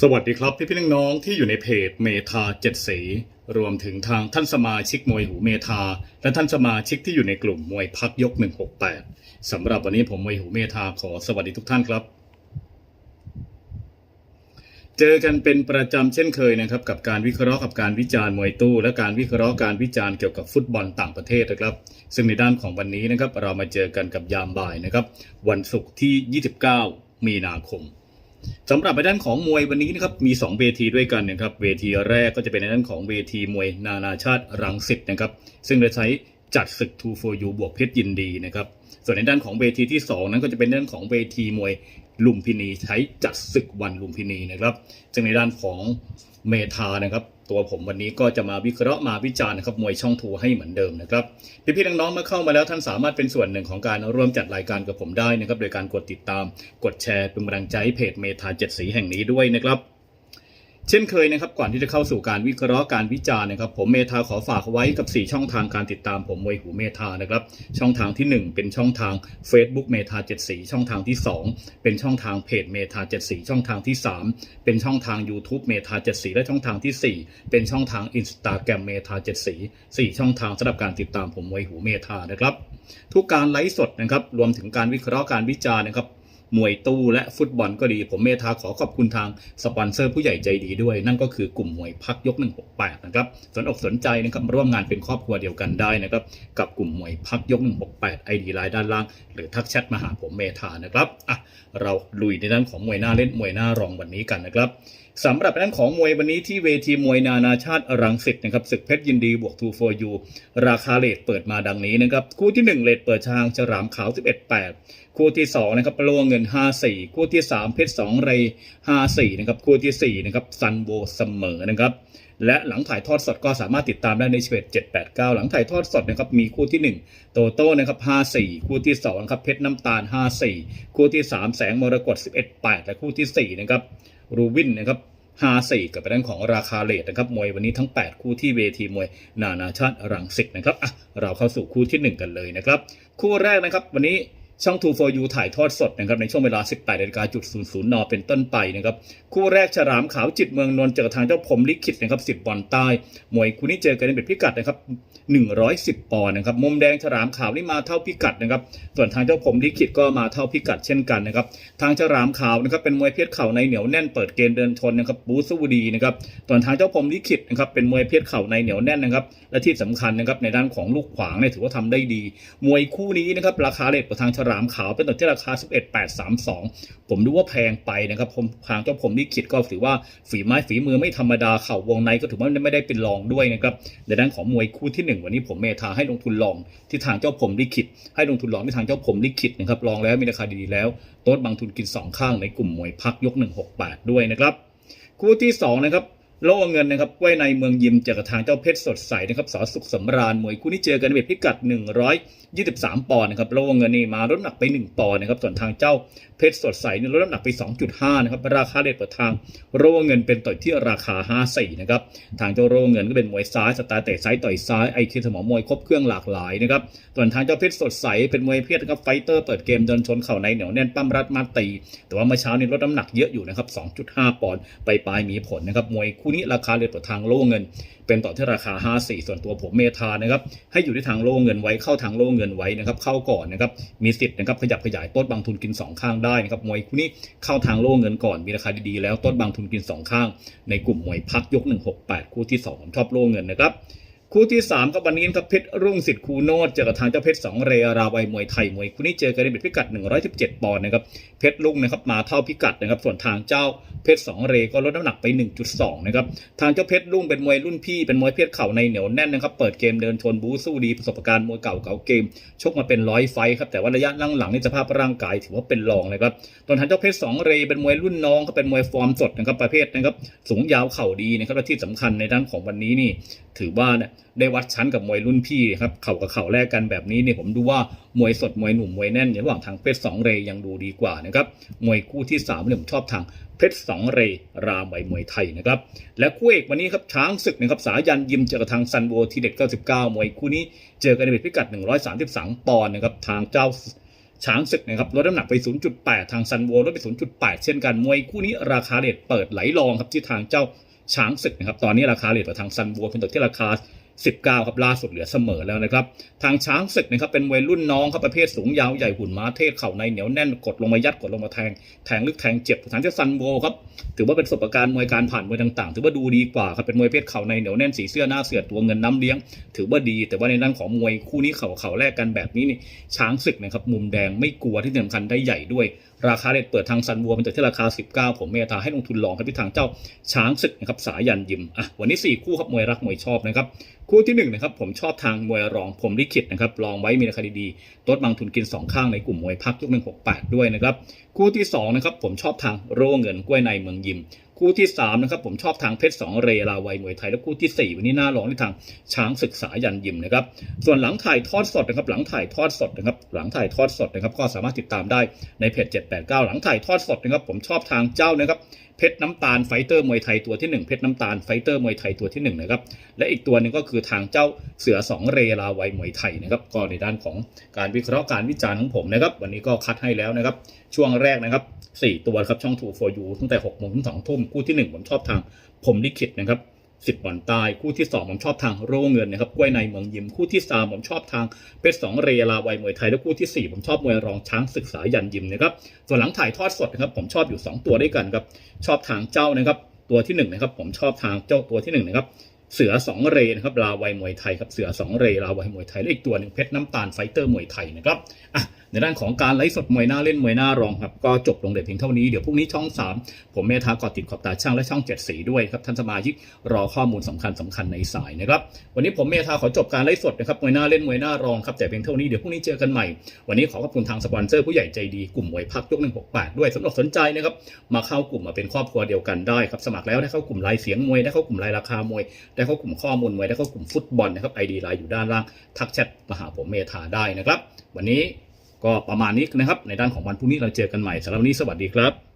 สวัสดีครับพี่พี่น้องๆที่อยู่ในเพจเมทาเจ็ดสี รวมถึงทางท่านสมาชิกมวยหูเมทาและท่านสมาชิกที่อยู่ในกลุ่มมวยพักยก 168สำหรับวันนี้ผมมวยหูเมทาขอสวัสดีทุกท่านครับ เจอกันเป็นประจำเช่นเคยนะครับ กับการวิเคราะห์กับการวิจารณ์มวยตู้ และการวิเคราะห์การวิจารณ์เกี่ยวกับฟุตบอลต่างประเทศนะครับ ซึ่งในด้านของวันนี้นะครับเรามาเจอกันกับยามบ่ายนะครับ วันศุกร์ที่ 29 มีนาคม สำหรับในด้านของมวยวันนี้นะครับมี 2 เวทีด้วยกันนะครับเวทีแรกก็จะเป็นในด้านของเวทีมวยนานาชาติรังสิตนะครับซึ่งจะใช้จัดศึก 2 for you บวกเพชรยินดีนะครับส่วนในด้านของเวทีที่ 2 นั้นก็จะเป็นด้านของเวทีมวยลุมพินีใช้จัดศึกวันลุมพินีนะครับซึ่งในด้านของ เมธานะครับ ตัวผมวันนี้ก็จะมาวิเคราะห์มาวิจารณ์นะครับมวยช่องทูให้เหมือนเดิมนะครับพี่ๆน้องๆเมื่อเข้ามาแล้วท่านสามารถเป็นส่วนหนึ่งของการร่วมจัดรายการกับผมได้นะครับ โดยการกดติดตาม กดแชร์เป็นกำลังใจให้เพจเมธาเจ็ดสีแห่งนี้ด้วยนะครับ เช่นเคยนะครับก่อนที่จะเข้าสู่การวิเคราะห์การวิจารณ์นะครับ ผมเมธาขอฝากไว้กับ 4 ช่องทางการติดตามผมมวยหูเมธานะครับ ช่องทางที่ 1 เป็นช่องทาง Facebook เมธา74ช่องทางที่ 2 เป็นช่องทางเพจเมธา74ช่องทางที่ 3 เป็นช่องทาง YouTube เมธา74และช่องทางทีสี่ 4 เป็นช่องทาง Instagram เมธา74 4ช่องทางสำหรับการติดตามผมมวยหูเมธานะครับ ทุกการไลฟ์สดนะครับรวมถึงการวิเคราะห์การวิจารณ์นะครับ มวยตู้และฟุตบอลก็ดี ผมเมธาขอขอบคุณทางสปอนเซอร์ผู้ใหญ่ใจดีด้วย นั่นก็คือกลุ่มมวยพักยก 168 นะครับสนอกสนใจนะครับมาร่วมงานเป็นครอบครัวเดียวกันได้นะครับกับกลุ่มมวยพักยก 168 ID ไลน์ด้านล่าง หรือทักแชทมาหาผมเมธานะครับอะเราลุยในด้านของมวยหน้าเล่นมวยหน้ารองวันนี้กันนะครับ สำหรับด้านของมวยวันนี้ที่เวทีมวยนานาชาติรังสิตนะครับศึกเพชรยินดีบวก2 for you ราคาเลทเปิดมาดังนี้นะครับคู่ที่ 1 เลทเปิดทางฉลามขาว 11.8 คู่ที่ 2 นะครับโลงเงิน 54 คู่ที่ 3 เพชร2เร54 นะครับคู่ทีสี่ 4 นะครับซันโบเสมอนะครับและหลังถ่ายทอดสดก็สามารถติดตามได้ในเชเวต789หลังถ่ายทอดสดนะครับมีคู่ที่ 1 โตโต้นะครับ54คู่ที่2นะครับเพชรน้ำตาล 54 คู่ที่ 3 แสงมรกต11.8 และคู่ทีสี่4นะครับ รูวินนะครับฮาสี่กับไปด้านของราคาเลทนะครับมวยวันนี้ทั้ง 8 คู่ที่เวทีมวยนานาชาติรังสิตนะครับอะเราเข้าสู่คู่ที่ 1 กันเลยนะครับ คู่แรกนะครับวันนี้ ช่อง2 for you ถ่ายทอดสดนะครับในช่วงเวลา 18นาฬิกาจุด00น เป็นต้นไปนะครับ คู่แรกฉลามขาวจิตเมืองนนท์เจอกับทางเจ้าพรมลิขิตนะครับสิบบอลใต้ มวยคู่นี้เจอกันในเบ็ดพิกัดนะครับ 110 ปอนด์นะครับ มุมแดงฉลามขาวนี่มาเท่าพิกัดนะครับ ส่วนทางเจ้าผมลิขิตก็มาเท่าพิกัดเช่นกันนะครับ ทางฉลามขาวนะครับเป็นมวยเพชรเข่าในเหนียวแน่นเปิดเกมเดินชนนะครับบูสู้ดีนะครับ ส่วนทางเจ้าผมลิขิตนะครับเป็นมวยเพชรเข่าในเหนียวแน่นนะครับ และที่สำคัญนะครับในด้านของลูกขวางเนี่ยถือว่าทำได้ดี มวยคู่นี้นะครับราคาเลทของทางฉลามขาวเป็นตัวที่ราคา 11.832 ผมดูว่าแพงไปนะครับผมทางเจ้าผมลิขิตก็ถือว่าฝีไม้ฝีมือไม่ธรรมดาเข่าวงในก็ถือว่าไม่ได้เป็นรองด้วยนะครับในด้านของมวยคู่ที่หนึ่งวันนี้ผมเมทาให้ลงทุนลองที่ทางเจ้าผมลิขิต ให้ลงทุนลองที่ทางเจ้าผมลิขิตนะครับลองแล้วมีราคาดีๆแล้วโต๊ดบางทุนกินสองข้างในกลุ่มมวยพักยก 168 ด้วยนะครับคู่ที่สองนะครับ โล่เงินนะครับกล้วยในเมืองยิมเจอกับทางเจ้าเพชรสดใสนะครับสอสุขสำราญมวยคู่นี้เจอกันในเวทพิกัด 123 ปอนด์นะครับโล่เงินนี่มาลดน้ำหนักไป 1 ปอนด์นะครับส่วนทางเจ้าเพชรสดใสนี่ลดน้ำหนักไป 2.5นะครับราคาเด็ดเปิดทางโล่เงินเป็นต่อยที่ราคา 54นะครับทางเจ้าโล่เงินก็เป็นมวยซ้ายสไตล์เตะซ้ายต่อยซ้ายไอคิสมองมวยครบเครื่องหลากหลายนะครับส่วนทางเจ้าเพชรสดใสเป็นมวยเพชรนะครับไฟเตอร์เปิดเกมเดินชนเข่าในเหนียวแน่นปั้มรัดมาตี แต่ว่าเมื่อเช้านี้ลดน้ำหนักเยอะอยู่นะครับ2.5 ปอนด์ไปปลายมีผลนะครับมวยคนี้ราคาเลยเปิดทางโล่เงิน เป็นต่อที่ราคา 54 ส่วนตัวผมเมทานะครับให้อยู่ที่ทางโล่เงินไว้เข้าทางโล่เงินไว้นะครับเข้าก่อนนะครับมีสิทธิ์นะครับขยับขยายต้นบางทุนกิน 2 ข้างได้นะครับมวยคู่นี้เข้าทางโล่เงินก่อนมีราคาดีๆแล้วต้นบางทุนกิน 2 ข้าง ในกลุ่มมวยพักยก 168 คู่ที่2ผมชอบโล่เงินนะครับ คู่ที่3ครับวันนี้ครับเพชรรุ่งสิทธิ์คูโนดเจอกับทางเจ้าเพชรสองเรราวัยมวยไทยมวยคู่นี้เจอกันในเบ็ดพิกัด 117 ปอนด์นะครับเพชรรุ่งนะครับมาเท่าพิกัดนะครับส่วนทางเจ้าเพชรสองเรก็ลดน้ำหนักไป 1.2 นะครับทางเจ้าเพชรรุ่งเป็นมวยรุ่นพี่เป็นมวยเพชรเข่าในเหนียวแน่นนะครับเปิดเกมเดินชนบูสู้ดีประสบการณ์มวยเก่าเก่าเกม ชกมาเป็นร้อยไฟครับแต่ว่าระยะหลังๆนี่สภาพร่างกายถือว่าเป็นรองเลยครับตอนทางเจ้าเพชรสองเรเป็นมวยรุ่นน้องก็เป็นมวยฟอร์มสดนะครับประเภทนะครับสูงยาวเข่าดีนะครับและที่สำคัญในด้านของวันนี้นี่ถือว่าเนี่ยได้วัดชั้นกับมวยรุ่นพี่ครับเข่ากับเข่าแลกกันแบบนี้เนี่ยผมดูว่ามวยสดมวยหนุ่มมวยแน่นในระหว่างทางเพชรสองเรยังดูดีกว่านะครับมวยคู่ที่สามเนี่ยผมชอบทางเพชรสองเรรามใบมวยไทยนะครับและคู่เอกวันนี้ครับช้างศึกนะครับสายันยิมเจอกับทางซันโวทีเด็ด99 มวยคู่นี้เจอกันในพิกัด 133 ปอนด์นะครับทางเจ้าช้างศึกนะครับลดน้ำหนักไป 0.8 ทางซันโวลดไป 0.8 เช่นกันมวยคู่นี้ราคาเลทเปิดไหลรองครับที่ทางเจ้าช้างศึกนะครับตอนนี้ราคาเลทกับทางซันโวเป็นตัวที่ราคา 19ครับล่าสุดเหลือเสมอแล้วนะครับ ทางช้างศึกนะครับเป็นวัยรุ่นน้องครับประเภทสูงยาวใหญ่หุ่นม้าเทศเข่าในเหนียวแน่นกดลงมายัดกดลงมาแทงแทงลึกแทงเจ็บทางเจ้าซันโวครับถือว่าเป็นประสบการณ์มวยการผ่านมวยต่างๆ ถือว่าดูดีกว่าครับเป็นมวยเพศเข่าในเหนียวแน่นสีเสื้อหน้าเสือตัวเงินน้ำเลี้ยง ถือว่าดี แต่ว่าในด้านของมวยคู่นี้เข่าเข่าแรกกันแบบนี้นี่ช้างศึกนะครับมุมแดงไม่กลัวที่สำคัญได้ใหญ่ด้วยราคาเลทเปิดทางซันวัวเป็นตัวที่ราคา 19 ผมเมตตาให้ลงทุนลองครับที่ทางเจ้าช้างศึกนะครับสายันยิมอะวันนี้ 4 คู่ครับมวยรักมวยชอบนะครับคู่ที่1นะครับผมชอบทางมวยรองผมลิขิตนะครับลองไว้มีราคาดีๆลดบางทุนกิน 2 ข้างในกลุ่มมวยพักยก168 ด้วยนะครับคู่ที่2นะครับผมชอบทางโร่เงินกล้วยในเมืองยิม คู่ที่3นะครับผมชอบทางเพชรสองเรลาวัยมวยไทยและคู่ทีสี่4 วันนี้น่าลองที่ทางช้างศึกษายันยิมนะครับส่วนหลังถ่ายทอดสดนะครับหลังถ่ายทอดสดนะครับหลังถ่ายทอดสดนะครับก็สามารถติดตามได้ในเพจ789 หลังถ่ายทอดสดนะครับผมชอบทางเจ้านะครับ เพชรน้ำตาลไฟเตอร์มวยไทยตัวที่ 1 เพชรน้ำตาลไฟเตอร์มวยไทยตัวที่1นะครับและอีกตัวหนึ่งก็คือทางเจ้าเสือสองเรลาวัยมวยไทยนะครับก็ในด้านของการวิเคราะห์การวิจารณ์ของผมนะครับวันนี้ก็คัดให้แล้วนะครับช่วงแรกนะครับสี่ตัวครับช่อง True for You ตั้งแต่6โมงถึง2ทุ่มคู่ที่ 1 ผมชอบทางผมลิขิตนะครับ สิบบอลใตายคู่ที่ 2 ผมชอบทางโรเงินนะครับกล้วยในเมืองยิมคู่ที่ 3 ผมชอบทางเพชรสองเรลาวัยมวยไทยและคู่ทีสี่ 4 ผมชอบมวยรองช้างศึกษายันยิมนะครับส่วนหลังถ่ายทอดสดนะครับผมชอบอยู่ 2 ตัวด้วยกันครับชอบทางเจ้านะครับตัวที่1นะครับผมชอบทางเจ้าตัวที่1นะครับเสือสองเรนะครับลาวัยมวยไทยครับเสือสองเรลาวัยมวยไทยและอีกตัวหนึ่งเพชรน้ำตาลไฟเตอร์มวยไทยนะครับอะ ในด้านของการไลฟ์สดมวยหน้าเล่นมวยหน้ารองครับก็จบลงแต่เพียงเท่านี้เดี๋ยวพรุ่งนี้ช่อง 3 ผมเมธากอติดขอบตาช่างและช่อง 7 สีด้วยครับท่านสมาชิกรอข้อมูลสำคัญสำคัญในสายนะครับวันนี้ผมเมธาขอจบการไลฟ์สดนะครับมวยหน้าเล่นมวยหน้ารองครับแต่เพียงเท่านี้เดี๋ยวพรุ่งนี้เจอกันใหม่ วันนี้ขอขอบคุณทางสปอนเซอร์ผู้ใหญ่ใจดีกลุ่มมวยพักยก168 ด้วยสำหรับสนใจนะครับมาเข้ากลุ่มมาเป็นครอบครัวเดียวกันได้ครับสมัครแล้วได้เข้ากลุ่มรายเสียงมวยได้เข้ากลุ่มรายราคามวยได้เข้ากลุ่มข้อมูลมวยได้เข้ากลุ่มฟุตบอลนะครับไอดีไลน์อยู่ด้านล่างทักแชทมาหาผมเมธาได้นะครับวันนี้ ก็ประมาณนี้นะครับ ในด้านของวันพรุ่งนี้เราเจอกันใหม่สำหรับวันนี้สวัสดีครับ